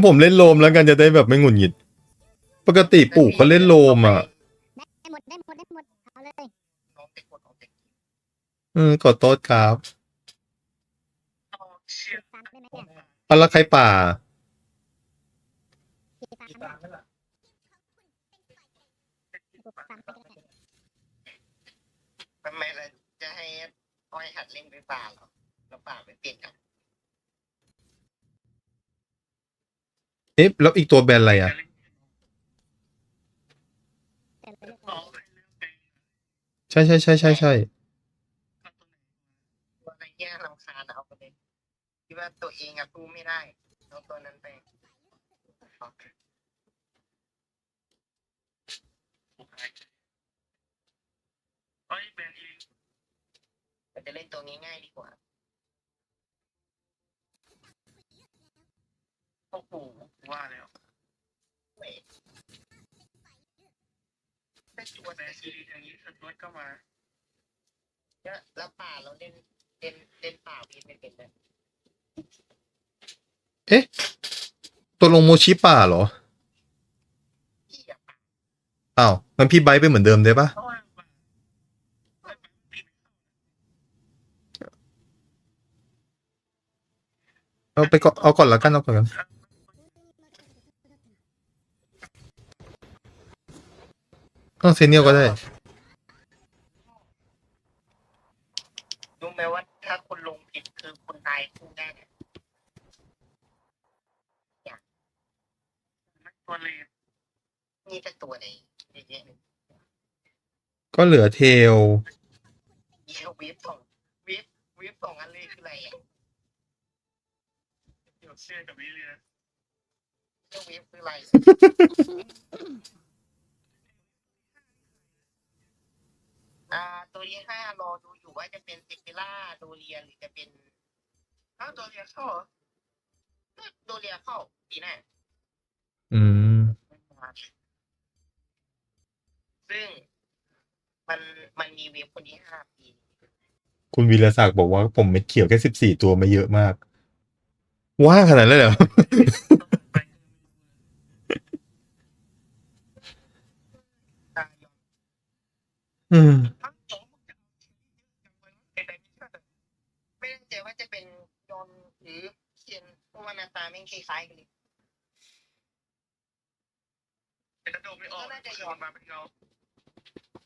นผมเล่นโลมแล้วกันจะได้แบบไม่หงุดหงิด ปกติปู่เขาเล่นโลมอะได้หมดได้หมดได้หมดเอาเลยน้องเด็กคนน้องเด็กเออขอโทษครับเอาเชี่ยตามได้ไหมเนี่ยเอาและใครป่า ตีตามอีได้ตามนั่นแหละกูตามไปได้ไหมทำไมเราจะให้อ้อยหัดเล่นไปป่าเหรอแล้วป่าไปเปลี่ยนกั นเอ๊ะแล้วอีกตัวแบนอะไรอะ แต่ละเรื่องใช่ใช่ใช่ใช่ใช่ตัวอะไรเงี้ยรำคาญเอาไปเลยคิดว่าตัวเองอะสู้ไม่ได้เอาตัวนั้นไปเอ้ยแบนอีเราจะเล่นตัวง่ายๆดีกว่าโอ้โห ว่าแล้วเว้ยได้ตัวแบนอีลินอย่างนี้สตวตก็มาแล้วแล้วป่าเราเล่นเล่นเล่นป่าพีไม่เป็นเลยตัวลงโมชิป่าเหรอ พี่อะป่าอ้าวมันพี่ไบร์ทไปเหมือนเดิมได้ปะเพราะว่าเอ้ยตีไม่เข้าเอาไปก่อนเอาก่อนละกันเอาก่อนกัน เอาเซเนียลก็ได้ รู้ไหมว่าถ้าคุณลงผิดคือคุณตายคู่แน่เนี่ยนักตัวเลนนี่จะตัวไหนเยอะๆเลยก็เหลือเทล เยี่ยววิฟสองวิฟวิฟสองอันเลยคืออะไรอะเดี๋ยวเชื่อกับวิเลียเยี่ยววิฟคืออะไร อ่า ตัวที่ห้ารอดูอยู่ว่าจะเป็นเซปิล่าโดเรียหรือจะเป็นอ้าวตัวเลียเข้าเหรอก็โดเรียเข้าปีหน้าอืม ซึ่งมันมันมีเว็บคนที่ห้าปีคุณวีรศักดิ์บอกว่าผมเม็ดเขียวแค่สิบสี่ตัวมาเยอะมาก ว่าขนาดนั้นเลยเหรอไปตายยอนอืม ทั้งสองจะเอาไว้ในไดมิชั่นอะ ไม่แน่ใจว่าจะเป็นยอนหรือเคียนเพราะ ว่าหน้าตาแม่งคล้ายๆกันเลยแต่กระโดดไม่ออกน่าจะยอนมาเป็นเงา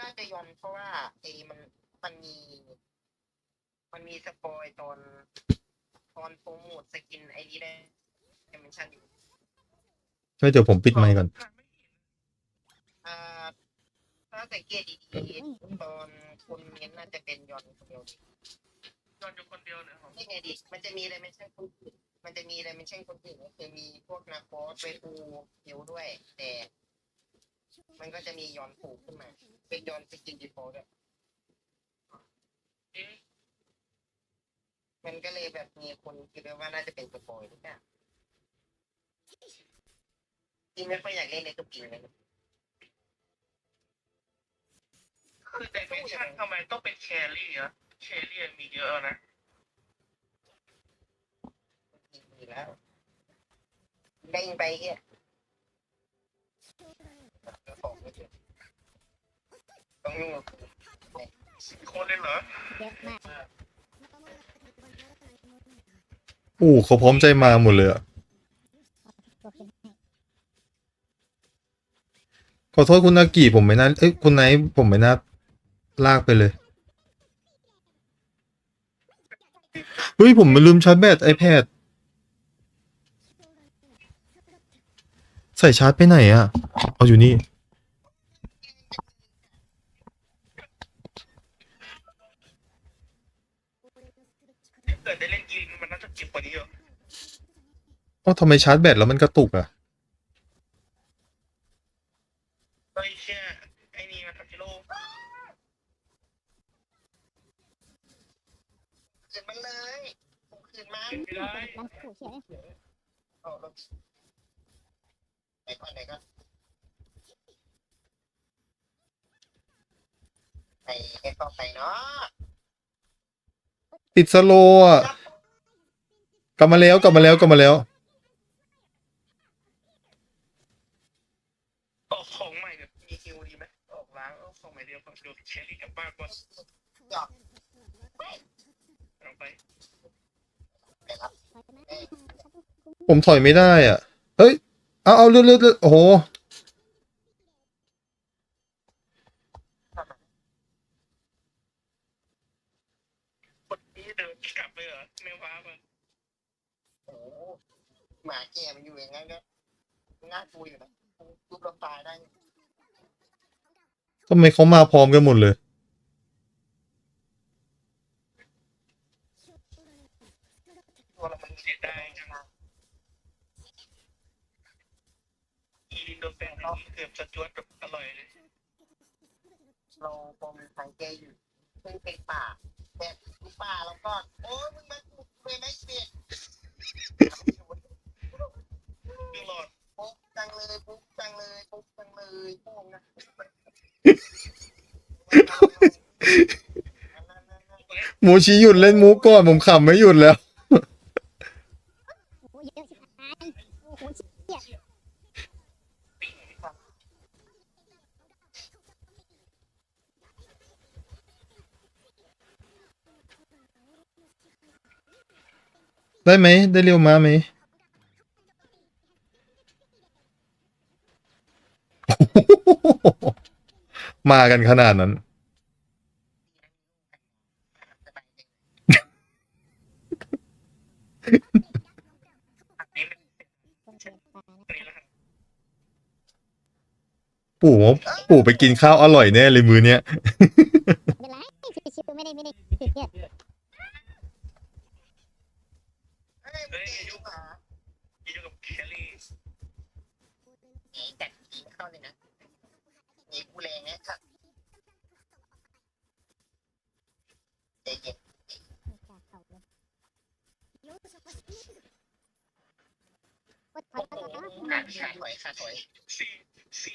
น่าจะยอนเพราะว่าไอ้มันมันมี มันมีสปอยตอน ตอนโปรโมทสกินไอ้นี้ได้ดิเมนชั่นอยู่ไม่เดี๋ยวผมปิดไมค์ก่อนอ่าถ้าสังเกตดีๆตอนคุณเม้นน่าจะเป็นยอนคนเดียวยอนอยู่คนเดียวเลยครับนี่ไงดิมันจะมีอะไรไม่ใช่คนอื่น มันจะมีอะไรไม่ใช่คนอื่นก็คือมีพวกนาโคสเวฟูเยวด้วย แต่ มันก็จะมียอนผูกขึ้นมา เป็นยอนสกินดีโฟด้วยมันก็เลยแบบมีคนคิดว่าน่าจะเป็นสปอยหรือเปล่าจริงไม่ค่อยอยากเล่นในตัวจริงเลยคือไดเมนชั่นทำไมต้องเป็นแครี่อะแครี่มีเยอะนะ มี แล้วเด้งไปเฮียของไม่ถึงต้องยุ่งกับกูสิบคนเลยเหรอเยอะมากอู้เขาพร้อมใจมาหมดเลยอะตัวขึ้นให้ขอโทษคุณนากิผมไม่น่าเอ้ยคุณไนท์ผมไม่น่าลากไปเลยเฮ้ยผมลืมชาร์จแบต iPad ใส่ชาร์จไปไหนอะเอาอยู่นี่ เกิดได้เล่นอีลินมันน่าจะเก็บกว่านี้เยอะเอ้าทำไมชาร์จแบตแล้วมันกระตุกอะเฮ้ยเชี่ยไอ้นี่มันทักกิโลคืนมันเลยผมคืนมาเก็บไม่ได้มันขู่เขียนเลยเอาลงไหน ไหนก่อนไหนแค่เไปเนาะติดสโลว์ะกลับมาแล้วกลับมาแล้วกลับมาแล้วของใหม่แบบมีคิวดีไหมออกล้างของใหม่เดียวก่อนเดี๋ยรี่กับบ้าก่อนไปผมถอยไม่ได้อะ เฮ้ย เอาเอาเลือดเลือดเลือดโอ้โหคนนี้เดินกลับเลยเหรอไม่ว้ามันโอ้โหหมาแก่มันอยู่อย่างนั้นก็น่ากลัวอยู่นะรูปเราตายได้ทำไมเขามาพร้อมกันหมดเลย ตัวเรามันเสียดายจังอี ลินโดนแปลงนี่เกือบจะจวดแบบอร่อยเลยเราพอมีทางแก้อยู่ซึ่งเป็นป่าแบบป่าแล้วก็ โอ้ยมึงมากูเลยไม่เสร็จเรื่องหลอดปุ๊บจังเลยปุ๊บจังเลยปุ๊บจังเลยพวกนะอันนั้นนั่นนั่นหมูชี้หยุดเล่นมุกก่อนผมขำไม่หยุดแล้ว โอ้โหเยอะชิบหายโอ้โหเชี่ย ได้ไหม ได้เร็วมาไหมมากันขนาดนั้นสบายใจอันนี้มันคนเดินป่านะอันนี้แล้วกันปู่ว่าปู่ไปกินข้าวอร่อยแน่เลยมือเนี้ย ไม่ เป็นไรชิวๆไม่ได้ไม่ได้ติดเยอะเฮ้ยมึงเก่งอยู่หมาอีอยู่กับแครี่หนีจัดหนีเข้าเลยนะหนีกูแรงนะค่ะใจเย็นไม่กเข้าเลยโอ้โหถอยขาถอยขาถอยซีซี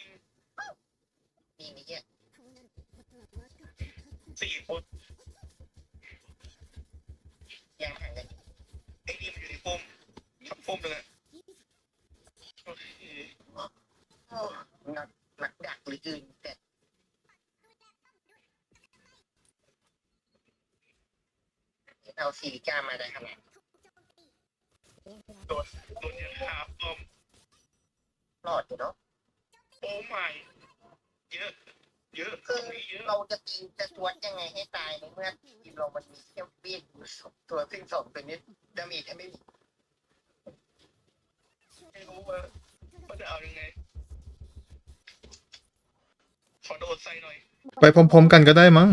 นี่นี่เนี่ยสี่คน ยังห่างกัน ไอ้นี่มันอยู่ในปุ่มทับ ปุ่มเลยโอเคโอ้หนักหนักดักเหรือเกินแต่เอาซีริก้ามาได้ขนาดโดนยันขาปลอมรอดอยู่เนาะโอ้ไม่เยอะ เยอะคือมีเยอะเราจะตีจะทวดยังไงให้ตายในเมื่อทีมเรามันมีแค่เบี้ยอยู่สองตัวซึ่งสองตัวนี้ดาเมจแทบไม่มีไม่รู้ ว่าว่าจะเอายังไง ขอโดดใส่หน่อย ไปพร้อมๆกันก็ได้มั้ง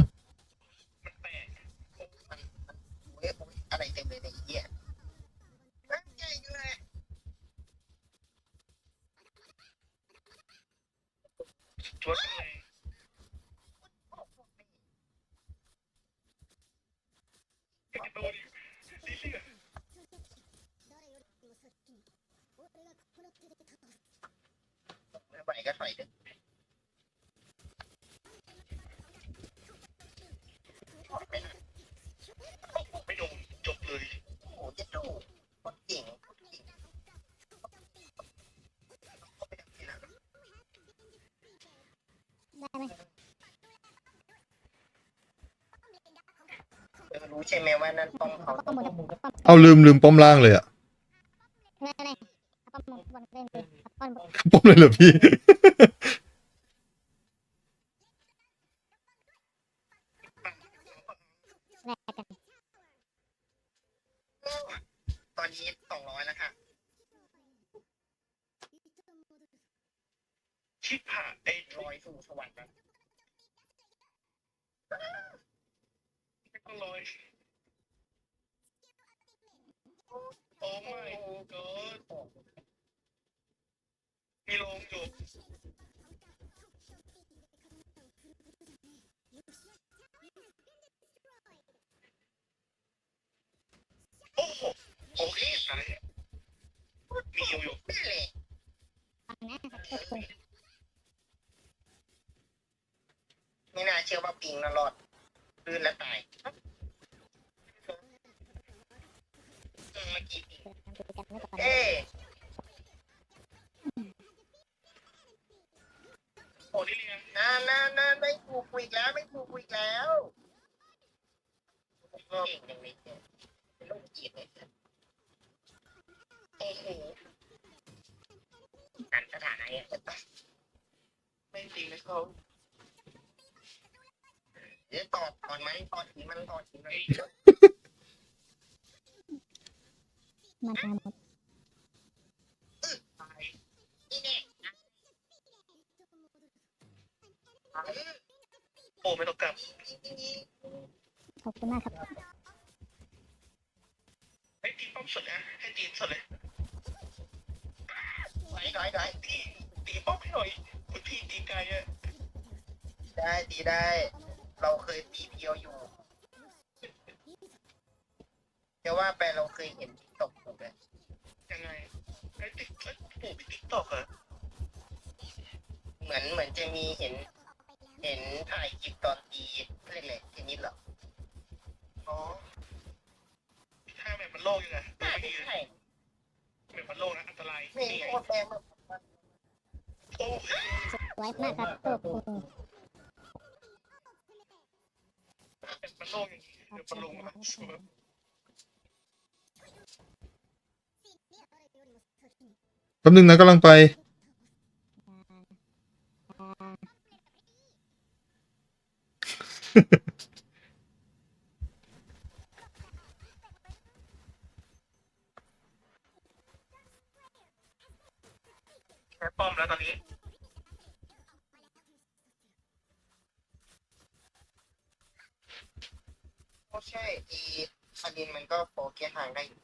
มันแตกมันมันเว้ยโอ้ยอะไรเต็มเลยในยไอ้เหี้ยเฮ้ยเก่งเลยชวดยังไงไอ้กระโดดดิดิเลือด ไม่ไหว ก็ถอยเถอะถอยไปหน่อยไม่โดนจบเลยโอ้โหเจะดูโคตรเก่งโคตรเก่งได้ไหมเออรู้ใช่ไหมว่านั่นป้องเขาป้อมบนป้อมเอาลืมลืมป้อมล่างเลยอะ ไม่ไม่ไม่ป้อมบนเล่นเลย ป้อมบเลยเหรอพี่ ตอนนี้สองร้อยแล้วค่ะ ชิบหาไอ้ลอยสู่สวรรค์แล้วไม่ต้องลอยโอ้ไม่กอด มีโรงอยู่โอ้โหโอเคตายมีอยู่อยู่นี่แหละฟังนะโอ้โหไม่น่าเชื่อว่าปิงน่ะรอดลื่นและตาย เนี่ยไม่จริงนะเขาเดี๋ยวตอดก่อนมันตอดหินมันตอดหินมันไอ้มาตามหมดตายนี่เนี่ยโอ้ไม่ต้องกลับขอบคุณมากครับให้ตีป้อมสุดนะให้ตีสุดเลยไหลไหลไหล ได้ เราเคยตีเพียวอยู่ แต่ว่าไปเราเคยเห็น แบบมันโลกอย่างนี้เดี๋ยวมันลงมาชัวร์แป๊บนึงนะกำลังไป แค่ป้อมแล้วตอนนี้ ใช่อีอาดินมันก็โฟกัสทางได้อยู่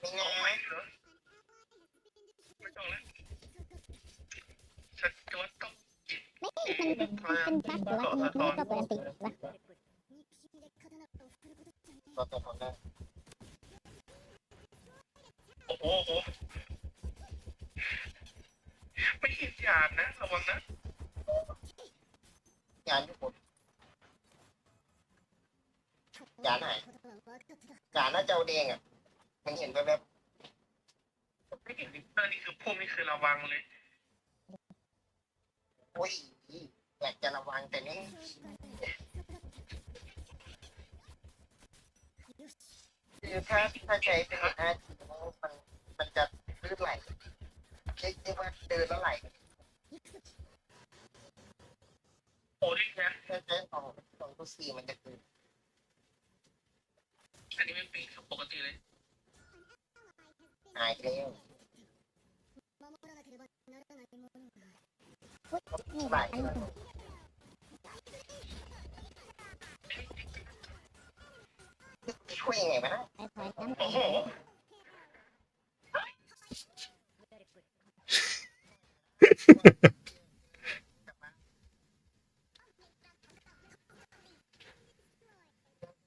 ไม่ง่ายเหรอไม่ต้องแล้วฉันก็ว่าต้องไม่มันมันเป็นบั๊กหรือว่ามันก็เปิดอันติวะเราตัวทนได้โอ้โหโอ้โหไม่เห็นหยาดนะ ระวังนะ ยานญี่ปุ่นยานไหนยานน่าจะเอา แดงอะ มันเห็นแบบแบบไม่เห็นลิปเตอร์นี่คือพุ่มนี่คือระวังเลยโอ้ยอยากจะระวังแต่นี่คือถ้าถ้าใช้เป็นอาทีมันมันจะลื่นไหลเรียกได้ว่าเดินแล้วไหลโอ้ดินะถ้าใช้สองสองตัวสี่มันจะคือ อันนี้เป็นปีปกติเลยหายไปแล้วนี่ไหลอันนี้ช่วยยังไงวะนะไปถอยน้ำ โอ้โห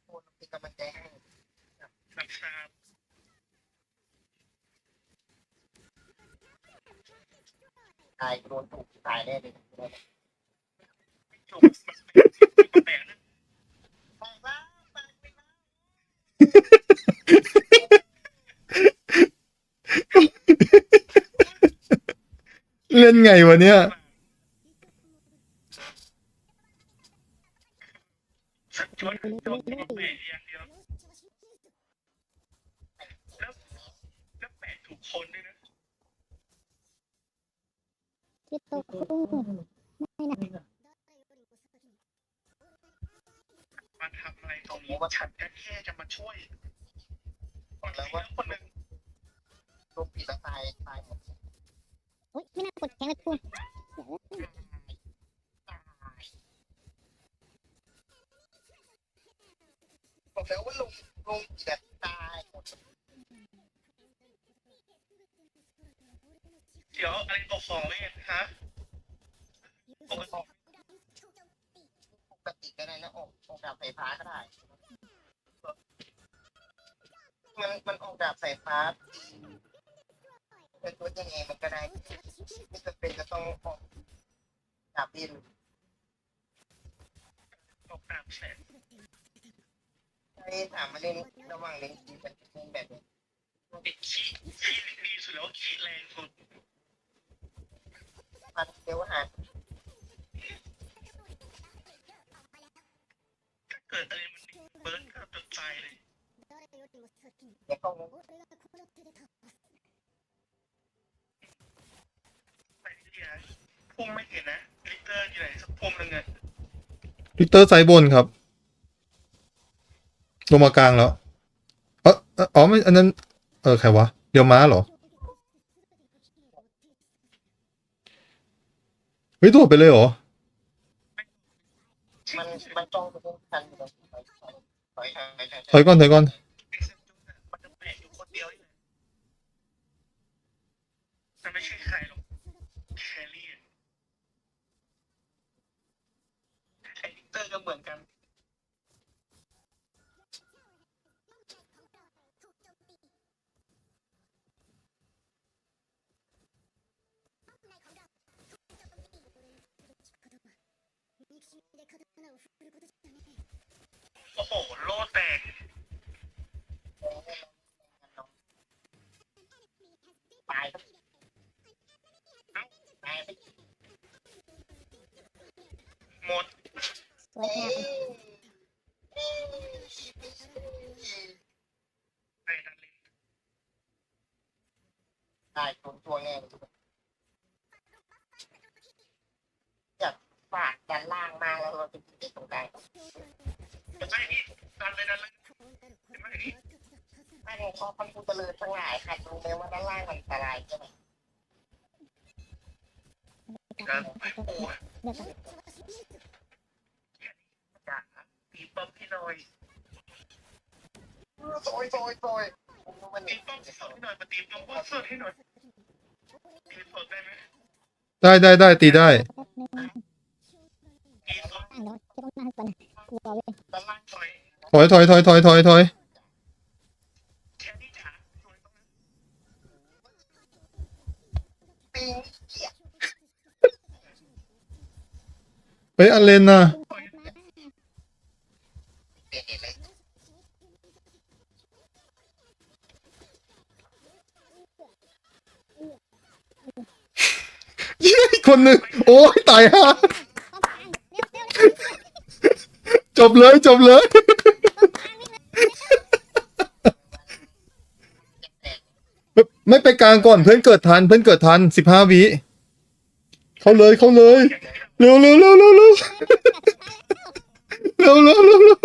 พูดเป็นกำลังใจให้ แบบชา ตายโดนถูกตายแน่เลย จุกมันแปลกนะ ตายแล้วตายไปแล้ว เล่นไงวะ เนี่ยชนโดนแปะอย่างเดียวแล้วแล้วแปะถูกคนด้วยนะคิดตัวคุ้งไม่นะมาทำอะไรตรงนี้ฉันแค่จะมาช่วยแล้วว่าคนหนึ่งโดนผีล้วตายตายหมด อุ้ยไม่น่ากดแข็งเลยคุณบอกแล้วว่าลงลงแบบตายเดี๋ยวอะไรตกของเวทฮะปกติปกติก็ได้นะออกออกดาบไฟฟ้าก็ได้ มันมันออกดาบสายฟ้า เป็นตัวยังไงมันก็ได้ไม่จำเป็นจะต้องออกดาบดินตกดาบแสนใช่ถามมาเล่นระหว่างเล่นคีแบบเล่นแบบนี้ขี้ขี้ดีสุดแล้วขี้แรงสุดมันเดี๋ยวหาถ้าเกิดอะไรมันเบิร์นก็ตกใจเลยเดี๋ยวก็ง พุ่งไม่เห็นนะลิเตอร์อยู่ไหนสักพุ่มหนึ่งอะลิเตอร์ไซบนครับ ลงมากลางแล้วเออเอออ๋อไม่อันนั้น เออใครวะเดี๋ยวม้าเหรอ เฮ้ยโดดไปเลยเหรอ มัอไทยถอยก่อนถอยก่อนไม่ใช่ใครหรอก อร์ก็เหมือนกัน โอ้โห โลแตก ตายไปหมด Boa. หน่อยโซยโซยโซยมันตีป้อมสดให้หน่อยมาตีป้อมว่าสดให้หน่อยตีสดได้ไหมได้ได้ได้ตีได้แป๊บนึงตีสดตั้งเดี๋ยวจะต้องมาก่อนนะกลัวเว้ยด้านล่างถอยถอยถอยถอยถอยถอยถอยแค่นี้จ๋าสวยตรงนั้นปิงเกียเฮ้ยอันเลนน่ะถอยเปลี่ยนเลย อีกคนหนึ่งโอ้ยตายฮะจบเลยจบเลย ไม่ไม่ไปกลางก่อนเพื่อนเกิดทัน เพื่อนเกิดทันสิบห้าวิเข้าเลยเข้าเลย เร็วเร็วเร็วเร็วเร็วเร็วเร็วเร็วเร็ว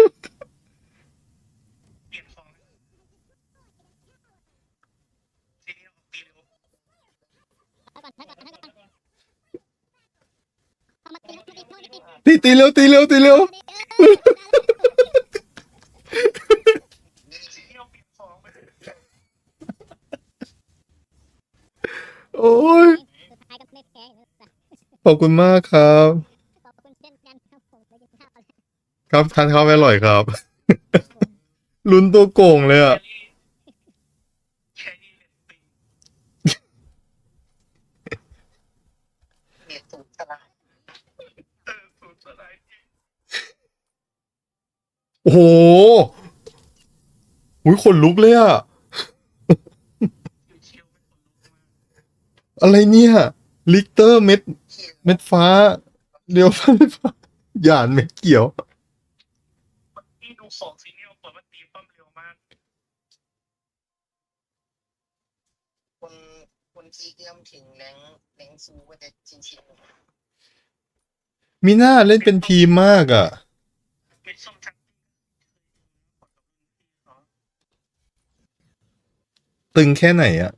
ตีตีเร็วตีเร็วตีเร็วโอ้ยขอบคุณมากครับ ครับทานข้าวอร่อยครับ ลุ้นตัวโก่งเลยอะ โอ้โหอุ้ยขนลุกเลยอะเชียวไม่คนลุกมากอะไรเนี่ย ลิกเตอร์เม็ดขี้เม็ดฟ้าเรียวฟ้าเม็ดฟ้าหยานเม็ดเขียวนี่ดูของซีเนียลเปิดมาตีป้อมเร็วมากคนคนที่เอื้อมถึงแรงแรงซูก็จะชินชินมีหน้าเล่นเป็นทีมมากอะ เป็นส้มชัก ตึงแค่ไหนอะ